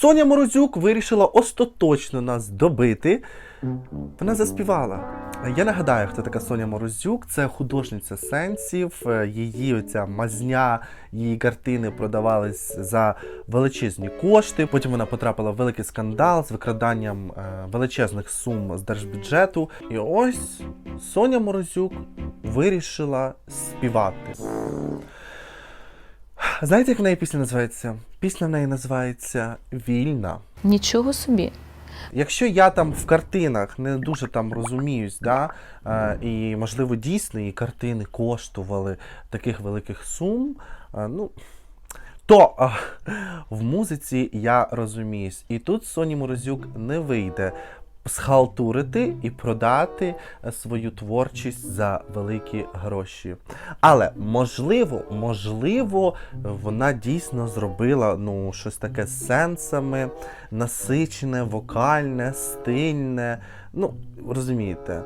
Соня Морозюк вирішила остаточно нас добити. Вона заспівала. Я нагадаю, хто така Соня Морозюк. Це художниця сенсів. Її оця мазня, її картини продавались за величезні кошти. Потім вона потрапила в великий скандал з викраданням е, величезних сум з держбюджету. І ось Соня Морозюк вирішила співати. Знаєте, як в неї пісня називається? Пісня в неї називається Вільна. Нічого собі. Якщо я там в картинах не дуже там розуміюсь, да, е, і можливо дійсно і картини коштували таких великих сум, е, ну. То а, в музиці я розуміюсь. І тут Соні Морозюк не вийде схалтурити і продати е, свою творчість за великі гроші. Але можливо, можливо, вона дійсно зробила ну, щось таке з сенсами, насичене, вокальне, стильне. Ну, розумієте.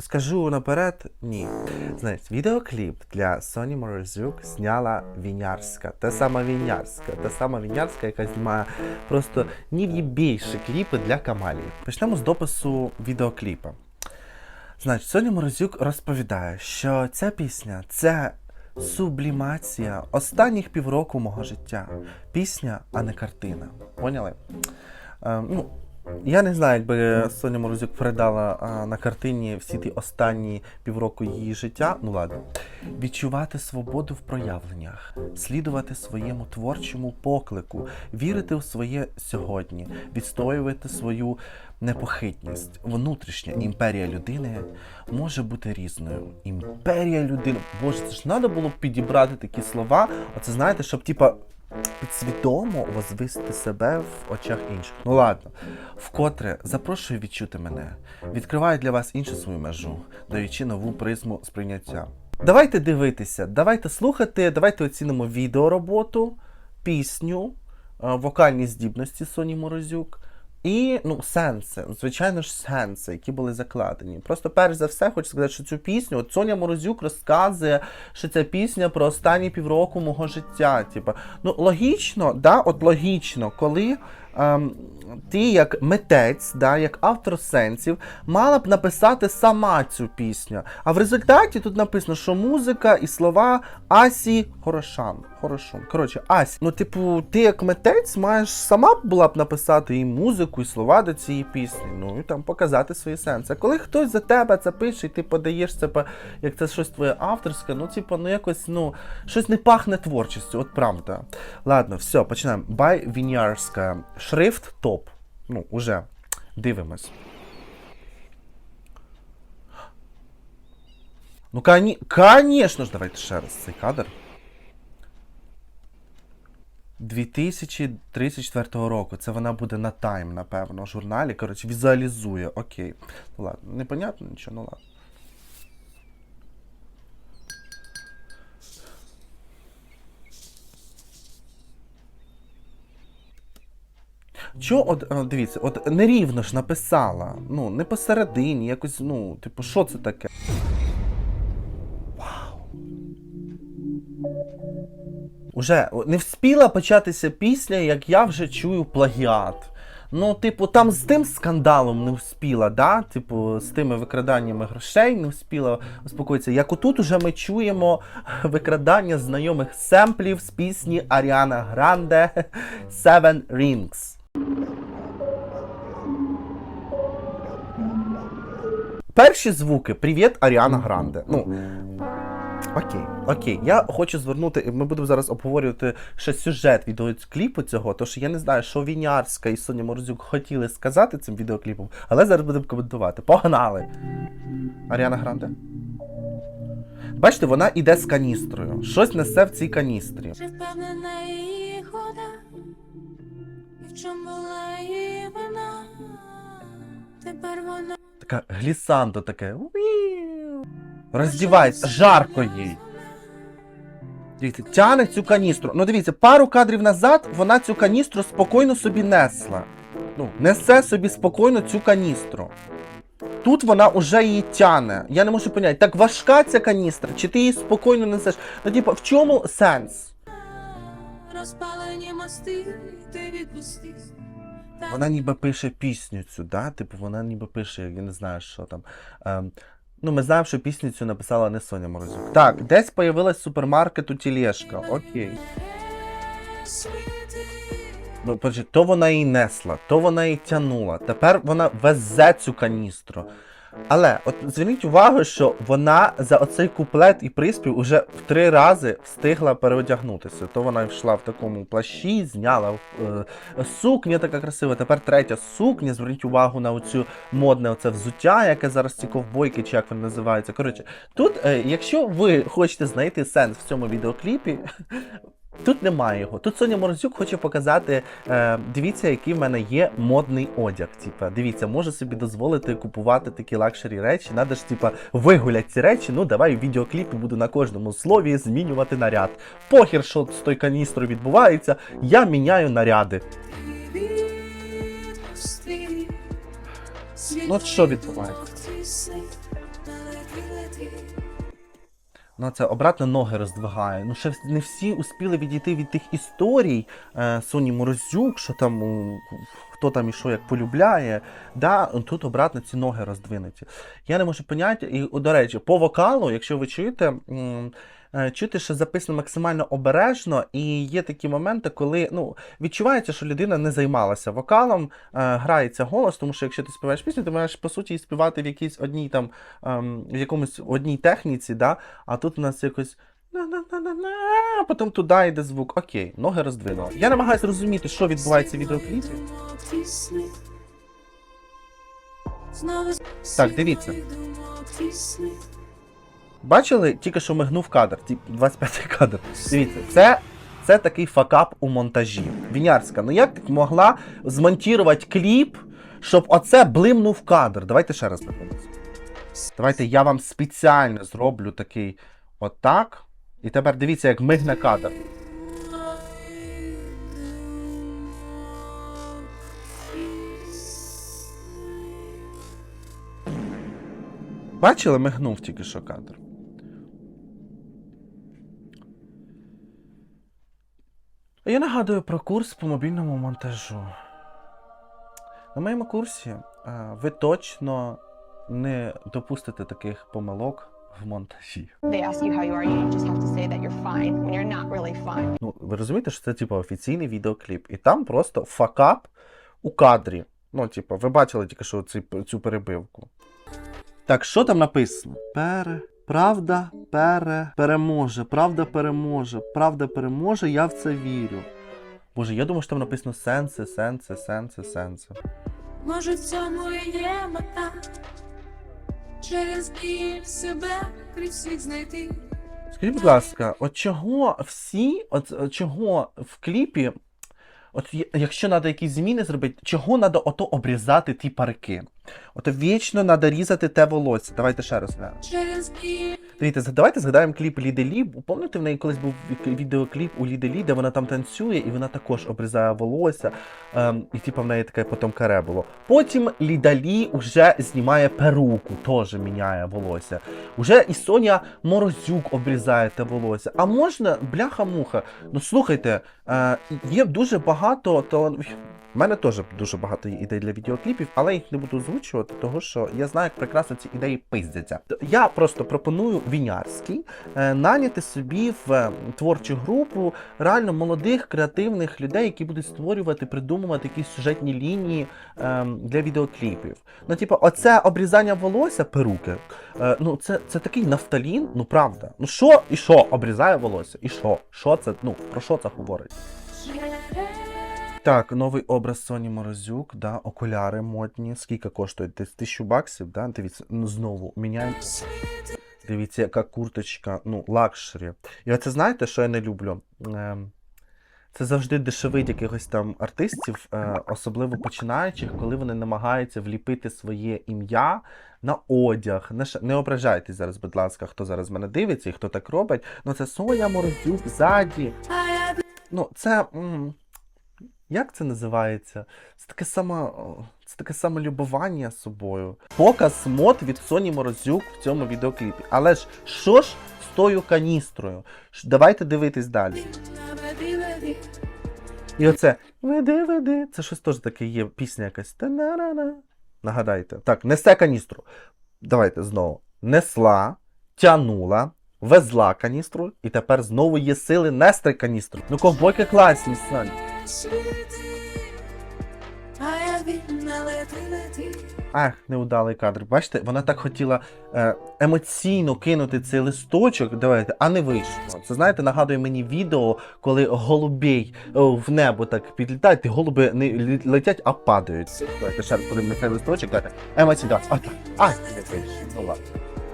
Скажу наперед, ні. Знаєте, відеокліп для Соні Морозюк зняла Вінярська. Та сама Вінярська. Та сама Вінярська, яка знімає просто ні більше кліпи для Камалії. Почнемо з допису відеокліпа. Значить, Соня Морозюк розповідає, що ця пісня це сублімація останніх півроку мого життя. Пісня, а не картина. Поняли? Е, ну, я не знаю, якби Соня Морозюк передала а, на картині всі ті останні півроку її життя. Ну ладно. Відчувати свободу в проявленнях, слідувати своєму творчому поклику, вірити у своє сьогодні, відстоювати свою непохитність. Внутрішня імперія людини може бути різною. Імперія людини. Боже, це ж треба було підібрати такі слова. Оце знаєте, щоб типа підсвідомо возвисити себе в очах інших. Ну ладно, вкотре запрошую відчути мене. Відкриваю для вас іншу свою межу, даючи нову призму сприйняття. Давайте дивитися, давайте слухати, давайте оцінимо відеороботу, пісню, е, вокальні здібності Соні Морозюк. І ну, сенси, звичайно ж, сенси, які були закладені. Просто перш за все, хочу сказати, що цю пісню, от Соня Морозюк розказує, що ця пісня про останні півроку мого життя. Типа, ну логічно, да, от логічно, коли ти як митець, да, як автор сенсів, мала б написати сама цю пісню. А в результаті тут написано, що музика і слова Асі Хорошан. Хорошо. Коротше, Ась. Ну, типу, ти як митець маєш сама була б написати і музику, і слова до цієї пісні. Ну і там показати свої сенси. А коли хтось за тебе це пише, і ти подаєш це, як це щось твоє авторське, ну, типу, ну якось, ну, щось не пахне творчістю, от правда. Ладно, все, починаємо. Бай Вінярська. Шрифт топ. Ну, уже. Дивимось. Ну, коні... конечно ж, давайте ще раз цей кадр. 2034 року. Це вона буде на Time, напевно, журналі. Коротше, візуалізує. Окей. Ну ладно, непонятно нічого, ну ладно. Чо, от, е, дивіться, от нерівно ж написала. Ну, не посередині, якось, ну, типу, що це таке? Вау. Уже не вспіла початися пісня, як я вже чую плагіат. Ну, типу, там з тим скандалом не вспіла, да? Типу, з тими викраданнями грошей не вспіла успокоїтися. Як отут уже ми чуємо викрадання знайомих семплів з пісні Аріана Гранде Seven Rings. Перші звуки Привіт, Аріана Гранде. Ну, Окей, окей. Я хочу звернути. Ми будемо зараз обговорювати ще сюжет відеокліпу цього, тому що я не знаю, що Вінярська і Соня Морозюк хотіли сказати цим відеокліпом, але зараз будемо коментувати. Погнали! Аріана Гранде. Бачите, вона іде з каністрою. Щось несе в цій каністрі. Чи впевнена її хода? І в чому була її вина? Тепер вона Така глісандо таке. Роздівається, жарко їй. Дивіться, тяне цю каністру. Ну дивіться, пару кадрів назад вона цю каністру спокійно собі несла. Ну, несе собі спокійно цю каністру. Тут вона вже її тяне. Я не можу поняти, так важка ця каністра, чи ти її спокійно несеш? Ну, типу, в чому сенс? розпалені мости, ти відпусти. Вона ніби пише пісню цю, да? Типу, вона ніби пише, я не знаю, що там. Ем, ну, ми знаємо, що пісню цю написала не Соня Морозюк. Так, десь появилась супермаркету тілешка. Окей. Ну, то вона її несла, то вона її тянула. Тепер вона везе цю каністру. Але от зверніть увагу, що вона за оцей куплет і приспів уже в три рази встигла переодягнутися. То вона йшла в такому плащі, зняла е, сукня така красива. Тепер третя сукня. Зверніть увагу на оцю модне оце взуття, яке зараз ці ковбойки, чи як воно називається. Коротше, тут, е, якщо ви хочете знайти сенс в цьому відеокліпі, Тут немає його. Тут Соня Морозюк хоче показати. Е, дивіться, який в мене є модний одяг. Типа, дивіться, можу собі дозволити купувати такі лакшері речі. Надо ж, типа, вигулять ці речі. Ну, давай в відеокліпі буду на кожному слові змінювати наряд. Похер, що з той каністрою відбувається, я міняю наряди. Ну, от що відбувається? Ну, це обратно ноги роздвигає. Ну, ще не всі успіли відійти від тих історій е, Соні Морозюк, що там у, хто там і що як полюбляє. Да, тут обратно ці ноги роздвинуті. Я не можу поняти. І, до речі, по вокалу, якщо ви чуєте. м, Чути, що записано максимально обережно, і є такі моменти, коли ну, відчувається, що людина не займалася вокалом, е, грається голос, тому що якщо ти співаєш пісню, ти маєш по суті співати в якійсь одній там ем, в якомусь одній техніці, да? а тут у нас якось. а потім туди йде звук. Окей, ноги роздвинула. Я намагаюся зрозуміти, що відбувається в відеокліпі. Так, дивіться. Бачили, тільки що мигнув кадр, ті- 25 кадр. Дивіться, це, це такий факап у монтажі. Вінярська, ну як ти могла змонтувати кліп, щоб оце блимнув кадр? Давайте ще раз подивимося. Давайте я вам спеціально зроблю такий отак. І тепер дивіться, як мигне кадр. Бачили, мигнув тільки що кадр. Я нагадую про курс по мобільному монтажу. На моєму курсі е, ви точно не допустите таких помилок в монтажі. Ну, ви розумієте, що це типу офіційний відеокліп, і там просто факап у кадрі. Ну, типу, ви бачили тільки що цю, цю перебивку. Так, що там написано? Пере. Правда пере... переможе. Правда переможе. Правда переможе, я в це вірю. Боже, я думаю, що там написано сенси, сенси, сенси, сенси. Може, в цьому і є мета. Через біль себе крізь всіх знайти. Скажіть, будь ласка, от чого всі, от от чого в кліпі, от якщо треба якісь зміни зробити, чого треба ото обрізати ті парики? Ото вічно треба різати те волосся. Давайте ще раз глянемо. Дивіться, давайте згадаємо кліп Ліди Лі. Пам'ятаєте, в неї колись був відеокліп у Ліди Лі, де вона там танцює і вона також обрізає волосся. Ем, і типу в неї таке потім каре було. Потім Ліда Лі вже знімає перуку, теж міняє волосся. Уже і Соня Морозюк обрізає те волосся. А можна, бляха-муха. Ну слухайте, е, є дуже багато талан... У мене теж дуже багато ідей для відеокліпів, але їх не буду озвучувати, тому що я знаю, як прекрасно ці ідеї пиздяться. Я просто пропоную Вінярський е, наняти собі в е, творчу групу реально молодих креативних людей, які будуть створювати, придумувати якісь сюжетні лінії е, для відеокліпів. Ну, типу, оце обрізання волосся, перуки. Е, ну, це, це такий нафталін, ну правда. Ну що і що обрізає волосся? І що? Що це? Ну про що це говорить? Так, новий образ Соні Морозюк, да, окуляри модні. Скільки коштують? Десь тисячу баксів, да? Дивіться, ну знову міняємо. Дивіться, яка курточка, ну, лакшері. І оце знаєте, що я не люблю? Ем, Це завжди дешевить якихось там артистів, е, особливо починаючих, коли вони намагаються вліпити своє ім'я на одяг. Не ображайтесь зараз, будь ласка, хто зараз мене дивиться і хто так робить. Ну це Соня Морозюк ззаді. Ну, це. м, Як це називається? Це таке саме. Це таке самолюбування собою. Показ мод від Соні Морозюк в цьому відеокліпі. Але ж що ж з тою каністрою? Давайте дивитись далі. І оце веди, веди. Це щось теж таке є пісня якась. Та-на-на-на. Нагадайте. Так, несе каністру. Давайте знову. Несла, тянула, везла каністру, і тепер знову є сили нести каністру. Ну, ковбойки класні, Сань. А я вільна лети, лети. Ах, невдалий кадр. Бачите, вона так хотіла е, емоційно кинути цей листочок, давайте, а не вийшло. Це знаєте, нагадує мені відео, коли голубей о, в небо так підлітають, і голуби не летять, а падають. Давайте ще раз подивимо цей листочок, давайте. Емоційно. А, так. а, не вийшло. Ну ладно.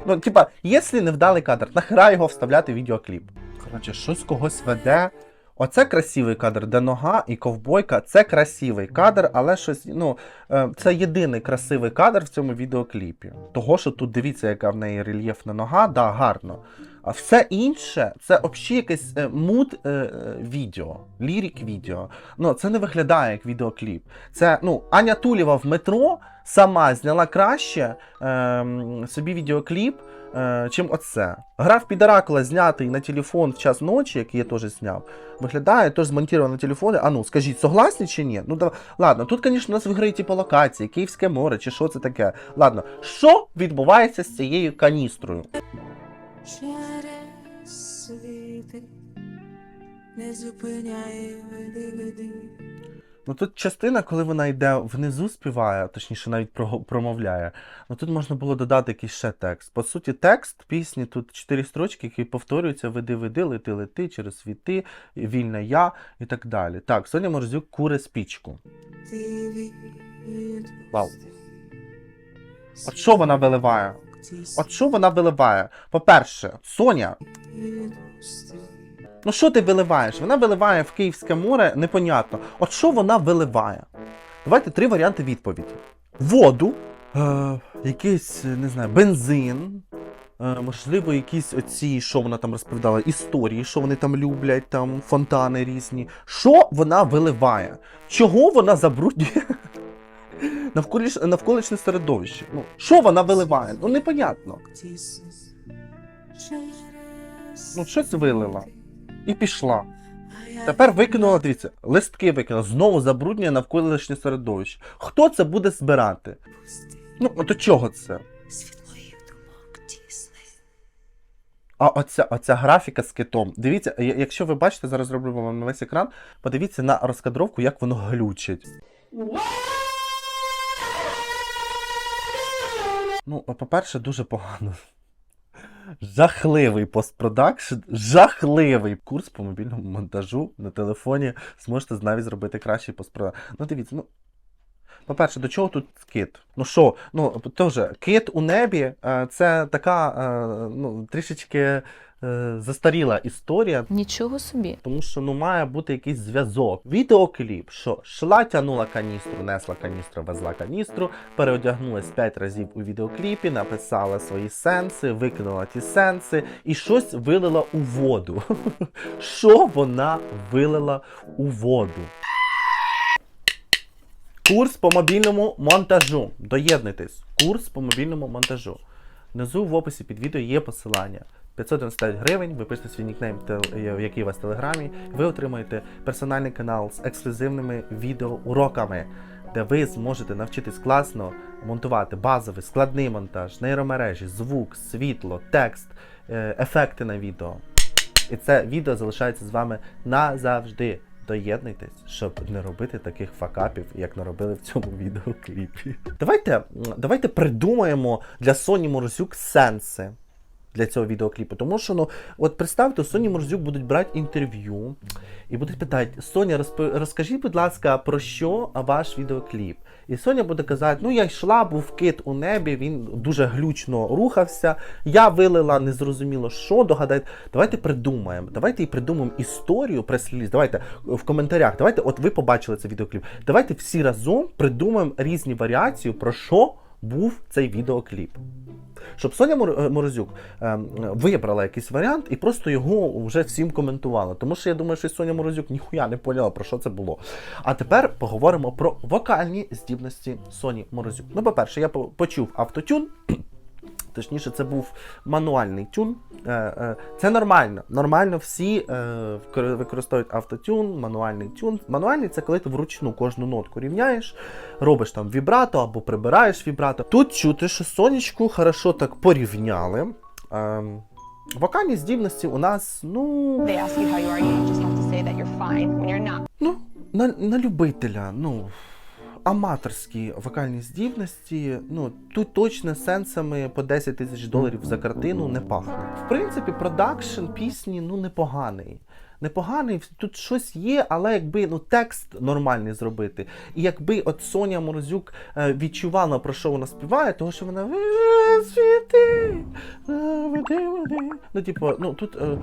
Ну, типа, якщо невдалий кадр, нахера його вставляти в відеокліп. Коротше, щось когось веде. Оце красивий кадр, де нога і ковбойка. Це красивий кадр, але щось, ну, е, це єдиний красивий кадр в цьому відеокліпі. Того, що тут дивіться, яка в неї рельєфна нога, да, гарно. А все інше це взагалі якесь е, муд е, відео, лірік відео. Ну, це не виглядає як відеокліп. Це ну, Аня Тулєва в метро сама зняла краще е, собі відеокліп, е, чим оце. Граф Підаракула знятий на телефон в час ночі, який я теж зняв, виглядає теж змонтовано на телефоні. А ну, скажіть, согласні чи ні? Ну, да, ладно, тут, звісно, у нас виграють типу локації, Київське море, чи що це таке. Ладно, що відбувається з цією каністрою? Через світи не зупиняє веди. Ну тут частина, коли вона йде внизу, співає, точніше, навіть промовляє. Ну тут можна було додати якийсь ще текст. По суті, текст пісні тут чотири строчки, які повторюються: веди, веди, лети, лети, через світи, вільне я і так далі. Так, Соня Морзюк куре спічку. Вау. От що вона виливає? От що вона виливає? По-перше, Соня. Ну що ти виливаєш? Вона виливає в Київське море, непонятно. От що вона виливає? Давайте три варіанти відповіді: воду, е, якийсь, не знаю, бензин. Е, можливо, якісь оці, що вона там розповідала, історії, що вони там люблять, там фонтани різні. Що вона виливає? Чого вона забруднює навколиш, навколишнє середовище? Ну, що вона виливає? Ну, непонятно. Ну, щось вилила. І пішла. Тепер викинула, дивіться, листки викинула, знову забруднює навколишнє середовище. Хто це буде збирати? Ну, от чого це? А оця, оця графіка з китом. Дивіться, якщо ви бачите, зараз роблю вам на весь екран, подивіться на розкадровку, як воно глючить. Ну, по-перше, дуже погано. Жахливий постпродакшн, жахливий курс по мобільному монтажу на телефоні. Зможете навіть зробити кращий постпродакшн. Ну, дивіться, ну. По-перше, до чого тут кит? Ну що, ну теж кит у небі е, це така е, ну, трішечки е, застаріла історія. Нічого собі. Тому що ну має бути якийсь зв'язок. Відеокліп, що шла, тянула каністру, несла каністру, везла каністру, переодягнулась 5 разів у відеокліпі, написала свої сенси, викинула ті сенси і щось вилила у воду. Що вона вилила у воду? Курс по мобільному монтажу. Доєднуйтесь. Курс по мобільному монтажу. Внизу в описі під відео є посилання. 599 гривень, ви пишете свій нікнейм, який у вас в телеграмі, ви отримаєте персональний канал з ексклюзивними відеоуроками, де ви зможете навчитись класно монтувати базовий складний монтаж, нейромережі, звук, світло, текст, е, ефекти на відео. І це відео залишається з вами назавжди. Доєднуйтесь, щоб не робити таких факапів, як наробили в цьому відеокліпі. Давайте, давайте придумаємо для Соні Морзюк сенси для цього відеокліпу. Тому що, ну, от представте, Соні Морзюк будуть брати інтерв'ю і будуть питати: Соня, розп- розкажіть, будь ласка, про що ваш відеокліп? І Соня буде казати: ну я йшла, був кит у небі, він дуже глючно рухався. Я вилила незрозуміло що, догадайте. Давайте придумаємо. Давайте і придумаємо історію прес-реліз. Давайте в коментарях. Давайте, от ви побачили цей відеокліп. Давайте всі разом придумаємо різні варіації, про що був цей відеокліп. Щоб Соня е, Морозюк ем, вибрала якийсь варіант і просто його вже всім коментувала. Тому що я думаю, що Соня Морозюк ніхуя не поняла, про що це було. А тепер поговоримо про вокальні здібності Соні Морозюк. Ну, по-перше, я почув автотюн. Точніше, це був мануальний тюн. Е, е, Це нормально. Нормально всі е, використовують автотюн, мануальний тюн. Мануальний це коли ти вручну кожну нотку рівняєш, робиш там вібрато або прибираєш вібрато. Тут чути, що сонечку хорошо так порівняли. Вокальні здібності у нас, ну. Ну, на, на любителя, ну, аматорські вокальні здібності, ну, тут точно сенсами по 10 тисяч доларів за картину не пахне. В принципі, продакшн пісні ну, непоганий. Непоганий, тут щось є, але якби ну, текст нормальний зробити. І якби от Соня Морозюк е, відчувала, про що вона співає, того що вона «Ви світи, е, веди, веди». Ну, типу, ну тут, е,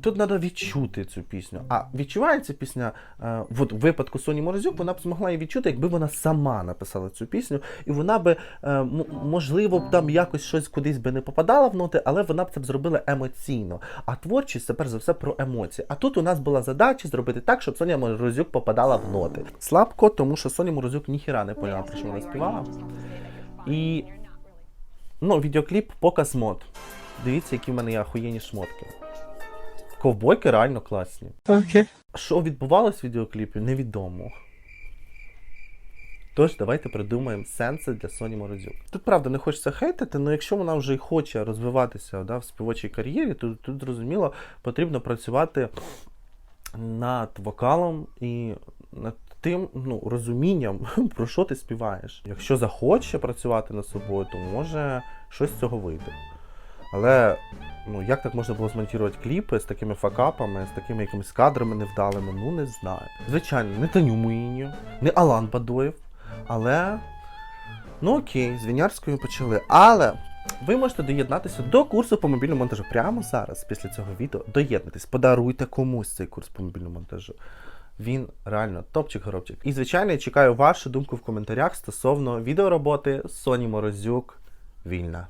тут треба відчути цю пісню. А відчувається пісня, от в випадку Соні Морозюк, вона б змогла її відчути, якби вона сама написала цю пісню, і вона би, можливо, б там якось щось кудись би не попадала в ноти, але вона б це б зробила емоційно. А творчість це перш за все про емоції. А тут у нас була задача зробити так, щоб Соня Морозюк попадала в ноти. Слабко, тому що Соня Морозюк ніхіра не поняла, про що вона співала. І ну, відеокліп показ мод. Дивіться, які в мене є ахуєнні шмотки. Ковбойки реально класні. Окей. Що відбувалось в відеокліпі, невідомо. Тож, давайте придумаємо сенси для Соні Морозюк. Тут правда не хочеться хейтити, але якщо вона вже й хоче розвиватися да, в співочій кар'єрі, то тут зрозуміло потрібно працювати над вокалом і над тим ну, розумінням, про що ти співаєш. Якщо захоче працювати над собою, то може щось з цього вийти. Але ну, як так можна було змонтувати кліпи з такими факапами, з такими якимись кадрами невдалими, ну не знаю. Звичайно, не Таню Муїню, не Алан Бадоєв, але. Ну окей, з Вінярською почали. Але ви можете доєднатися до курсу по мобільному монтажу прямо зараз, після цього відео. доєднатись. подаруйте комусь цей курс по мобільному монтажу. Він реально топчик-горобчик. І, звичайно, я чекаю вашу думку в коментарях стосовно відеороботи Соні Морозюк вільна.